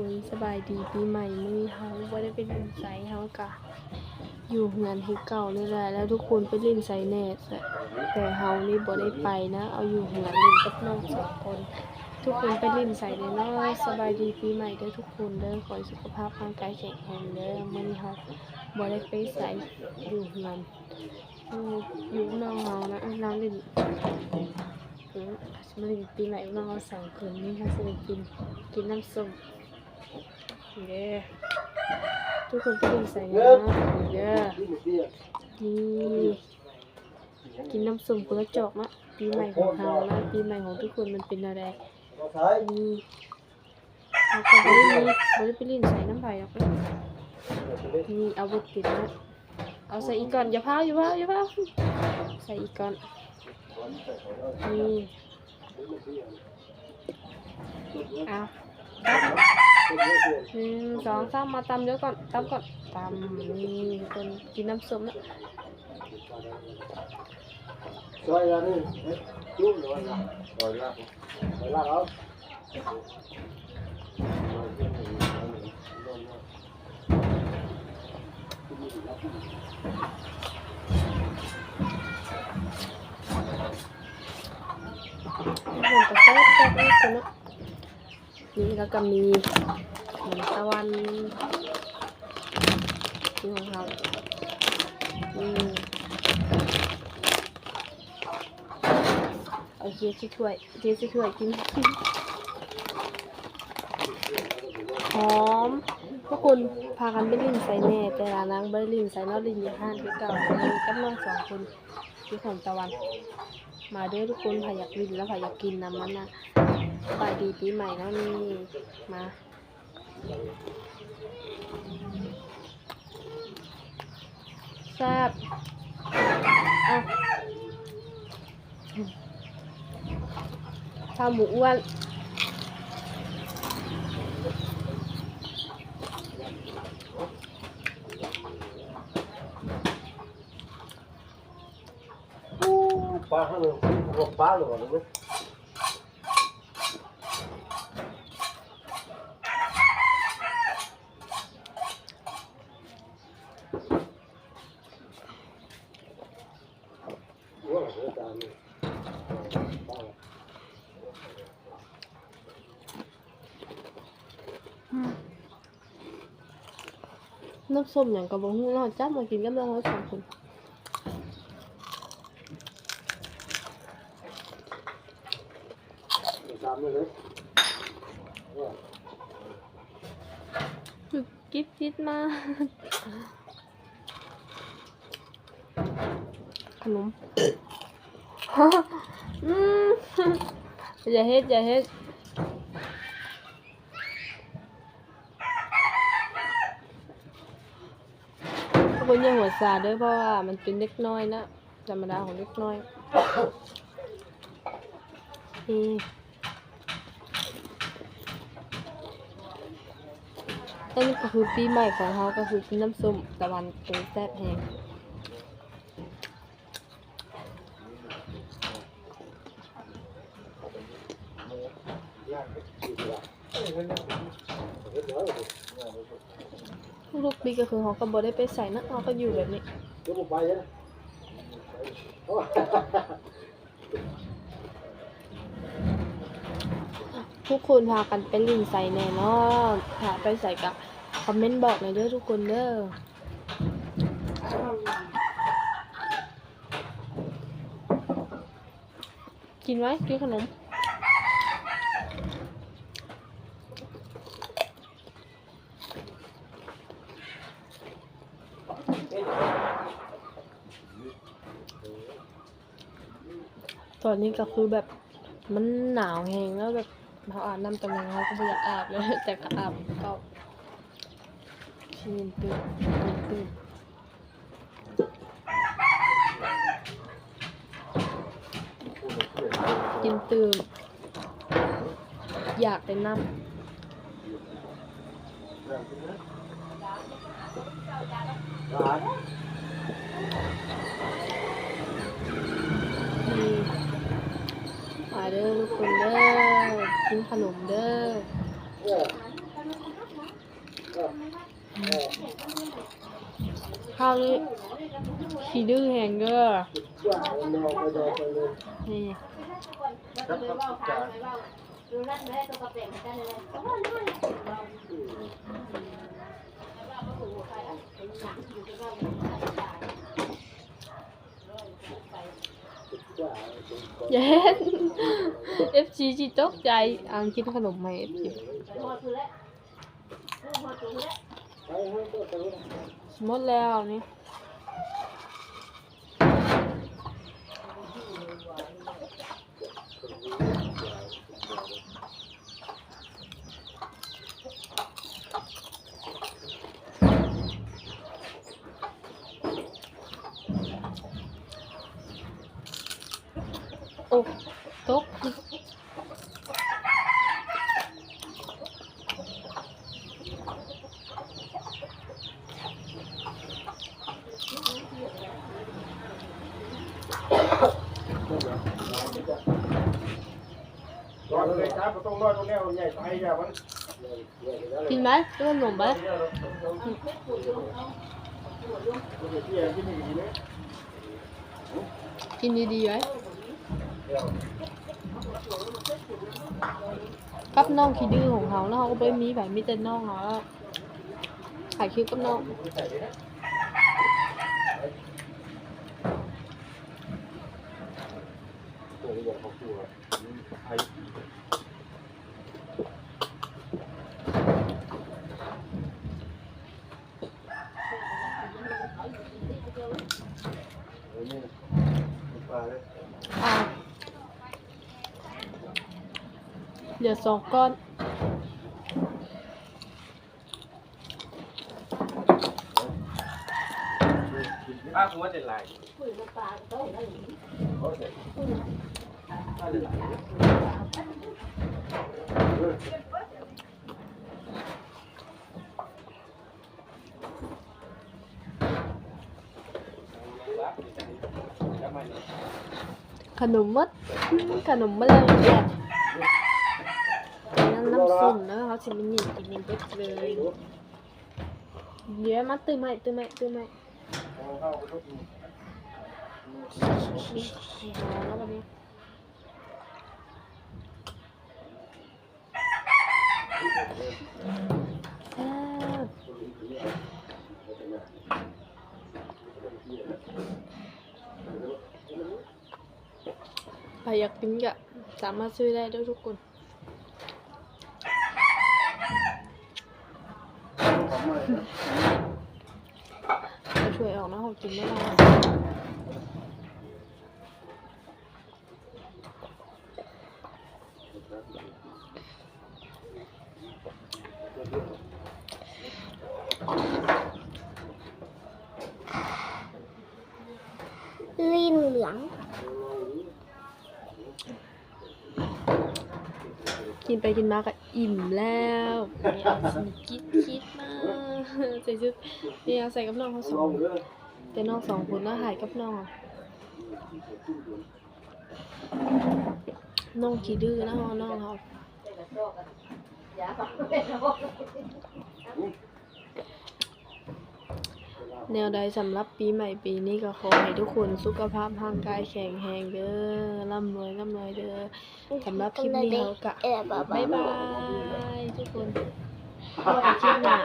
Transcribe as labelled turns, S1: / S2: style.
S1: คนสบายดีปีใหม่มื้อนี้เฮาบ่ได้ไปเล่นไสเฮากะอยู่งานที่เก่านี่แหละแล้วทุกคนไปเล่นไสแน่แต่แต่เฮานี่บ่ได้ไปนะ เอาอยู่งานเล่นกับน้องสองคน ทุกคนไปเล่นไสเนาะสบายดีปีใหม่เด้อทุกคนเด้อขอสุขภาพร่างกายแข็งแรงเด้อมื้อนี้เฮาบ่ได้ไปไสอยู่งานอยู่อยู่น้องเฮานะน้องเล่นอืมมันปีใหม่น้องเอาสองคนนี่ค่ะจะไปกินกินน้ำส้ม เย้ทุกคนไปกินใส่นะเย้นี่กินน้ำส้มคนละจอกนะปีใหม่ของเรานะปีใหม่ของทุกคนมันเป็นอะไรนี่เอาไปไปเล่นนี่ไปไปเล่นใส่น้ำไผ่หรอกนะนี่เอาบดติดนะเอาใส่อีกก่อนอย่าพาอย่าพาอย่าพาใส่อีกก่อนนี่เอา หนึ่งสองสามมาตำเดี๋ยวก่อนตำก่อนตำนี่คนกินน้ำส้มนะ
S2: Rồi ra đi, chút rồi là rồi ra rồi ra đó
S1: ผมก็แซ่บแซ่บนี่คนนะ นี่แล้วก็มีหมูตะวันนี่ของเรานี่เอาเคี้ยวชิถ้วยเคี้ยวชิถ้วยกินหอมพวกคุณพากันไปลินใส่แน่แต่ละนางไปลินใส่นอลินอยู่ห้านที่เก่ามีกับน้องสองคนที่ของตะวัน มาเด้อทุกคนผ่อยากลินแล้วผ่อยากกินน้ำมันนะ สบายดีปีใหม่แล้วนี่มาแซาบอะข้าวหมูอ้วน
S2: ปลาข้างหนึ่งปลาหรือเปล่
S1: น้ำส้มอย่างกับบงหูเราจับมากินกับน้องเราสองคน
S2: Để tàn nữa đấy. Ủa.
S1: กิ๊บกิ๊บมาก นมอืมอย่าเฮ็ดอย่าเฮ็ดทุกคนอย่าหัวซาเด้อเพราะว่ามันเป็นเล็กน้อยนะธรรมดาของเล็กน้อยนี่อันนี้ก็คือปีใหม่ของเขาก็คือกินน้ำส้มตะวันเป็นแซ่บแห้ง ลูกปีก็คือเขาก็บ่ได้ไปใส่นะเขาก็อยู่แบบนี้ทุกคนพากันไปลินใส่แน่นอนพาไปใส่กับคอมเมนต์บอกหน่อยเด้อทุกคนเด้อกินไหมกินขนม ตอนนี้ก็คือแบบมันหนาวแหงแล้วแบบเขาอาบน้ำตรงนั้นเขาก็ไม่อยากอาบเลยแต่ก็อาบก็ชินตื่นตื่นกินตื่นอยากเป็นน้ำนี่มา เด้อทุกคนเด้อกินขนมเด้อข้าวนี่ขี้ดื้อแหงเด้อ
S2: ว่ เราไปดอไปเลย
S1: นี่
S2: ครับครับจ้า
S1: เย็น FG จิตกใจอ่างกินขนมไหม FG
S2: ไปให้ตัวตัว
S1: หมดแล้วนี่โอ้ตก
S2: รอเลยครับ ต้องรอตรงนี้ใหญ่ไปอย่ามัน
S1: กินไหมกินขนมไหมกินดีๆไว้กับน้องขี้ดื้อของเขาแล้วเขาก็ไปมีแบบมีแต่น้องเขาแล้วถ่ายคลิปกับน้อง
S2: ตัวใหญ่ของตัวไอ้ปลา เอ่า
S1: เหลือสองก้อน
S2: ป้าคุณว่าจะไร
S1: ขนมมัดขนมมะเลยเนี่ยน้ำน้ำส้มนะเขาสิมันหยิบกินเบิดเลยเดี๋ยวมาตื้อไหมตื้อไหมตื้อไหมนี่ให้หอแล้ววันนี้แซ่บใครอยากกินก็สามารถซื้อได้ด้วยทุกคนเอาช่วยออกนะเขากินไม่ได้
S3: ลิ้นเหลือง
S1: กินไปกินมาก็อิ่มแล้วไม่เอาสิคิดคิดมากใส่ชุดนี่เอาใส่กับน้องเขาสองแต่น้องสองคนน่าหายกับน้องน้องขี้ดื้อนะน้องเขา แนวใดสำหรับปีใหม่ปีนี้ก็ขอให้ทุกคนสุขภาพร่างกายแข็งแรงเด้อร่ำรวยร่ำรวยเด้อสำหรับคลิปนี้เขากะ
S3: เออบ้า
S1: บ๊ายบายทุกคนพบกันคลิปหน้า